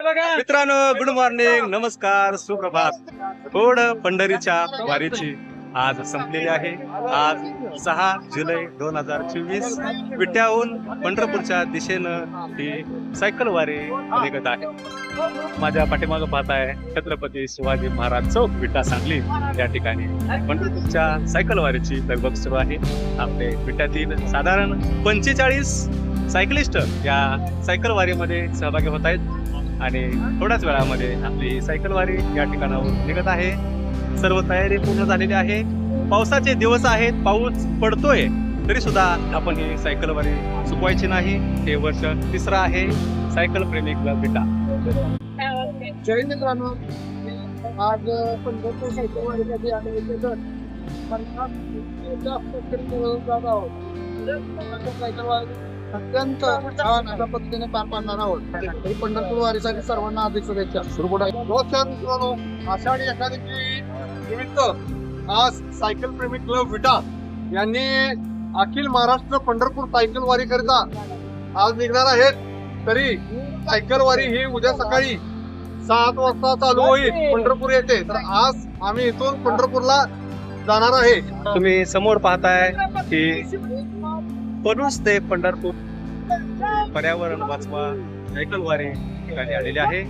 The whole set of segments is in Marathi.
मित्रांनो गुड मॉर्निंग. नमस्कार. सुप्रभात. थोड पंढरीच्या वारीची आज संपलेली आहे. आज सहा जुलै दोन हजार चोवीस. विट्याहून पंढरपूरच्या दिशेनं ही सायकल वारी निघत आहे. माझ्या पाठीमागं पाहत आहे छत्रपती शिवाजी महाराज चौक विटा सांगली. या ठिकाणी पंढरपूरच्या सायकल वारीची लगबग सुरू आहे. आपले विट्यातील साधारण पंचेचाळीस सायकलिस्ट या सायकल वारीमध्ये सहभागी होत आहेत. आणि थोड्याच वेळामध्ये आपली सायकलवारी या ठिकाणावर निघत आहे. सर्व तयारी पूर्ण झालेली आहे. पावसाचे दिवस आहेत. पाऊस पडतोय. तरी सुद्धा आपण ही सायकलवारी चुकवायची नाही. हे वर्ष तिसरं आहे. सायकल प्रेमी क्लब जय मित्रांनो. आज पंढरपूर सायकल आम्ही इथे जास्त जात आहोत. पंढरपूर अत्यंत छान अशा पद्धतीने पार पाडणार आहोत. तरी पंढरपूर वारीसाठी सर्वांना अधिक शुभेच्छा. सुरू नमस्कार मित्रांनो आषाढी एकादशी निमित्त आज सायकल प्रेमी क्लब विटा यांनी अखिल महाराष्ट्र पंढरपूर सायकल वारी करिता आज निघणार आहेत. तरी सायकल वारी ही उद्या सकाळी सात वाजता चालू होईल पंढरपूर येथे. तर आज आम्ही इथून पंढरपूरला जाणार आहे. तुम्ही समोर पाहताय की पनुस ते पंढरपूर पर्यावरण वाचवा सायकल वारी ठिकाणी आलेली आहे.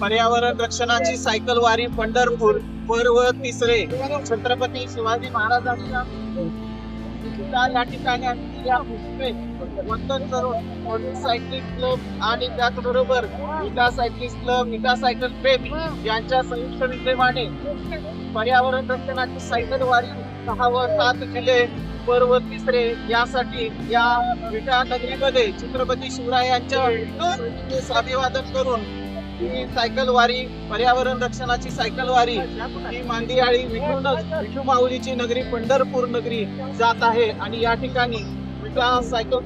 पर्यावरण रक्षणाची सायकल वारी पंढरपूर पर्व तिसरे छत्रपती शिवाजी महाराजांच्या या ठिकाणी या पुष्पे वंदन करून पॉलिस क्लब आणि त्याचबरोबर Vita cyclist club Vita cycle प्रेम यांच्या संयुक्त विद्यमाने पर्यावरण रक्षणाची सायकल वारी सहा व सात जुलै पर्व तिसरे यासाठी या विटा नगरीमध्ये छत्रपती शिवरायांच्या प्रतिमेस अभिवादन करून ही सायकल वारी पर्यावरण रक्षणाची सायकल वारी ही मांदियाळी विठूनच विठू माऊलीची नगरी पंढरपूर नगरी जात आहे. आणि या ठिकाणी विटा सायकल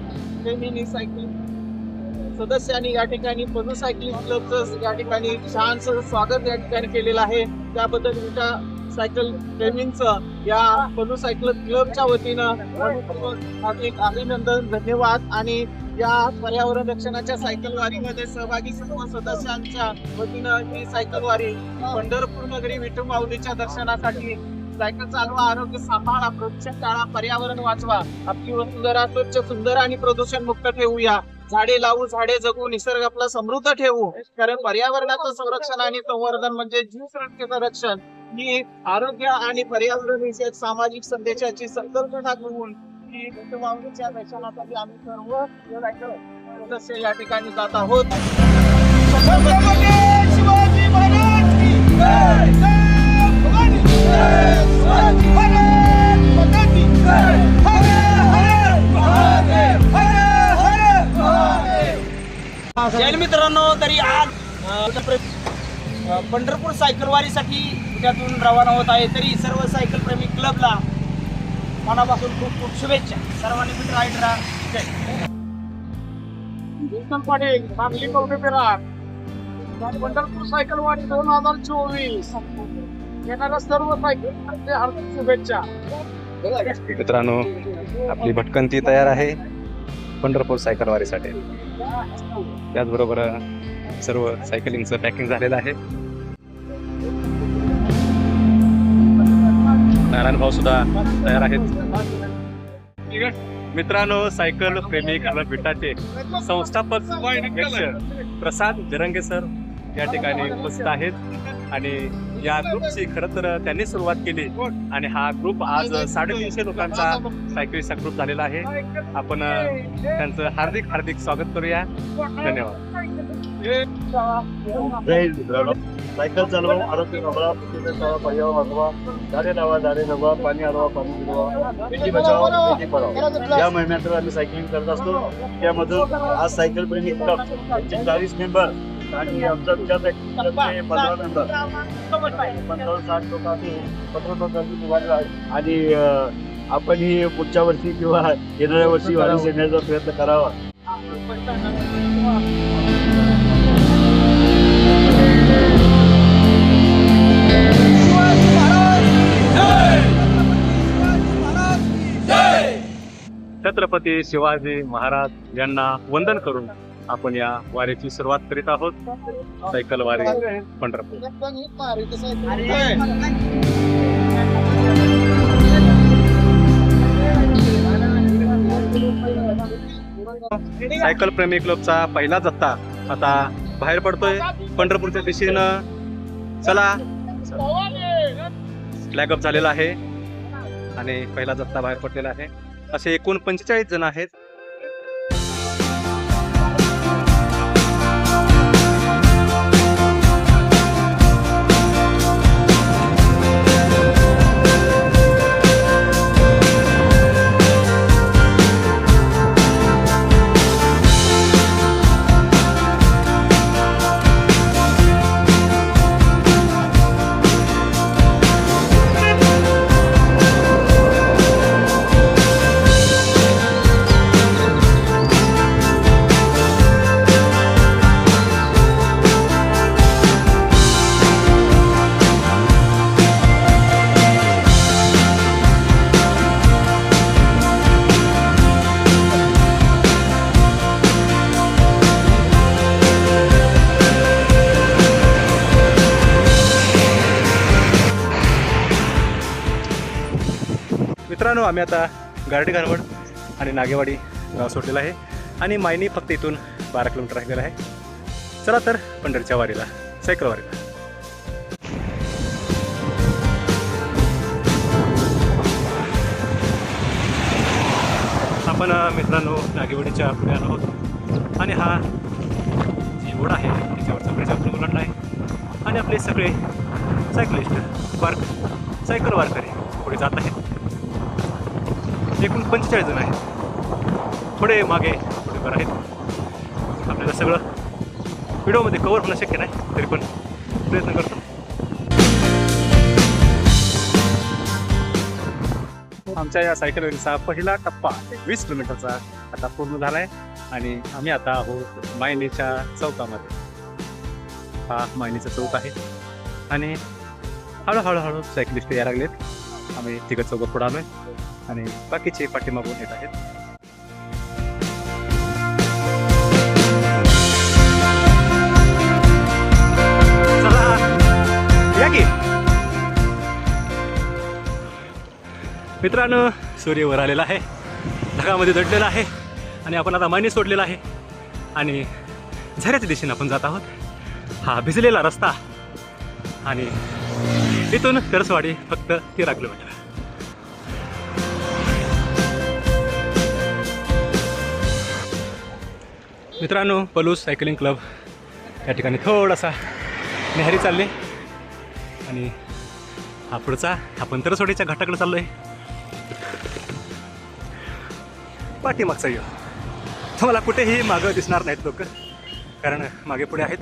प्रेमीनी सायकल सदस्यांनी या ठिकाणी पनू सायकलिंग क्लबचं या ठिकाणी छानसं स्वागत या ठिकाणी केलेलं आहे. त्याबद्दल विटा सायकल प्रेमींचं या पनू सायकल क्लबच्या वतीनं अभिनंदन धन्यवाद. आणि या पर्यावरण रक्षणाच्या सायकल वारीमध्ये सहभागी सर्व सदस्यांच्या वतीनं ही सायकल वारी पंढरपूर नगरी विठू माऊलीच्या दर्शनासाठी सायकल चालवा आरोग्य सांभाळा प्रदूषण टाळा पर्यावरण वाचवा. आपली वसुंधरा स्वच्छ सुंदर आणि प्रदूषण मुक्त ठेवूया. झाडे लावू झाडे जगू निसर्ग आपला समृद्ध ठेवू. कारण पर्यावरणाचं संरक्षण आणि संवर्धन म्हणजे जीवसृष्टीचं रक्षण. ही आरोग्य आणि पर्यावरण विषयक सामाजिक संदेशाची संकल्पना घेऊन ही विठू दर्शनासाठी आम्ही सर्व सदस्य या ठिकाणी जात आहोत जैन मित्रांनो तरी आज पंढरपूर सायकलवारीसाठी त्यातून रवाना होत आहे. तरी सर्व सायकल प्रेमी क्लबला मनापासून खूप खूप शुभेच्छा. सर्वांनी मित्र राईट राहा. पाटील सांगली पंढरपूर सायकल वारी दोन हजार चोवीस. येणाऱ्या सर्व सायकल हार्दिक शुभेच्छा. मित्रांनो आपली भटकंती तयार आहे पंढरपूर सायकल वारीसाठी त्याचबरोबर सर्व सायकलिंगचं पॅकिंग झालेलं आहे. नारायण भाऊ सुद्धा तयार आहेत. मित्रांनो सायकल प्रेमी क्लब विटाचे संस्थापक अध्यक्ष प्रसाद जरंगे सर या ठिकाणी उपस्थित आहेत. आणि या ग्रुपची खरं तर त्यांनी सुरुवात केली. आणि हा ग्रुप आज साडेतीनशे लोकांचा सायकलिस्टचा ग्रुप झालेला आहे. आपण त्यांचं हार्दिक हार्दिक स्वागत करूया. धन्यवाद. सायकल चालवा आरोग्य सांभाळा चालवा पर्यावरण वाचवा झाडे लावा झाडे जगवा पाणी अडवा पाणी जिरवा बेटी बचाव बेटी पढाव या महिन्यात आम्ही सायकलिंग करत असतो. त्यामधून आज सायकल प्रेमी क्लब यांचे चाळीस मेंबर आणि आमचा विचार क्लबचे पंधरा मेंबर पंचावन्न साठ लोक आम्ही पंधरा लोकांची निवाडलं आहे. आणि आपण ही पुढच्या वर्षी किंवा येणाऱ्या वर्षी वाढीस येण्याचा प्रयत्न करावा. छत्रपती शिवाजी महाराज यांना वंदन करून आपण या वारीची सुरुवात करीत आहोत. सायकल वारी पंढरपूर. सायकल प्रेमी क्लबचा पहिला जत्ता आता बाहेर पडतोय. पंढरपूरच्या दिशेनं. चला. फ्लॅग अप झालेला आहे. आणि पहिला जत्ता बाहेर पडलेला आहे. असे एकूण पंचेचाळीस जण आहेत. मित्रांनो आम्ही आता गारडी घालवड आणि नागेवाडी गाव सोडलेलं आहे. आणि मायनी फक्त इथून बारा किलोमीटर राहिलेलं आहे. चला तर पंढरीच्या वारीला सायकल वारीला. आपण मित्रांनो नागेवाडीच्या पुढे आलो आहोत. आणि हा जी ओढ आहे त्याच्यावरचा ब्रिज आपण ओलांडला आहे. आणि आपले सगळे सायकलिस्ट वारक सायकल वारकरी पुढे जात आहेत. एकूण पंचेचाळीस जण आहेत. थोडे मागे थोडे बरं आहेत. आपल्याला सगळं व्हिडिओमध्ये कवर होणं शक्य नाही तरी पण प्रयत्न करतो. आमच्या या सायकल रॅलीचा पहिला टप्पा वीस किलोमीटरचा आता पूर्ण झाला आहे आणि आम्ही आता आहोत मायनीच्या चौकामध्ये. हा मायनीचा चौक आहे. आणि हळूहळू हळू सायकलिस्ट यायला लागलेत. आम्ही तिघं पुढे आलो आहे आणि बाकीचे पाठीमागून येत आहेत. या की. मित्रांनो सूर्य वर आलेला आहे. ढगामध्ये दडलेला आहे आणि आपण आता मायने सोडलेला आहे. आणि झऱ्याच्या दिशेने आपण जात आहोत. हा भिजलेला रस्ता. आणि तिथून करसवाडी फक्त तेरा किलोमीटर. मित्रांनो पलूस सायकलिंग क्लब या ठिकाणी थोडासा नेहरी चालले. आणि हा पुढचा आपण तरसोडीच्या घाटाकडे चाललोय. पाठीमागचा येऊ तुम्हाला कुठेही मागं दिसणार नाहीत लोक कारण मागे पुढे आहेत.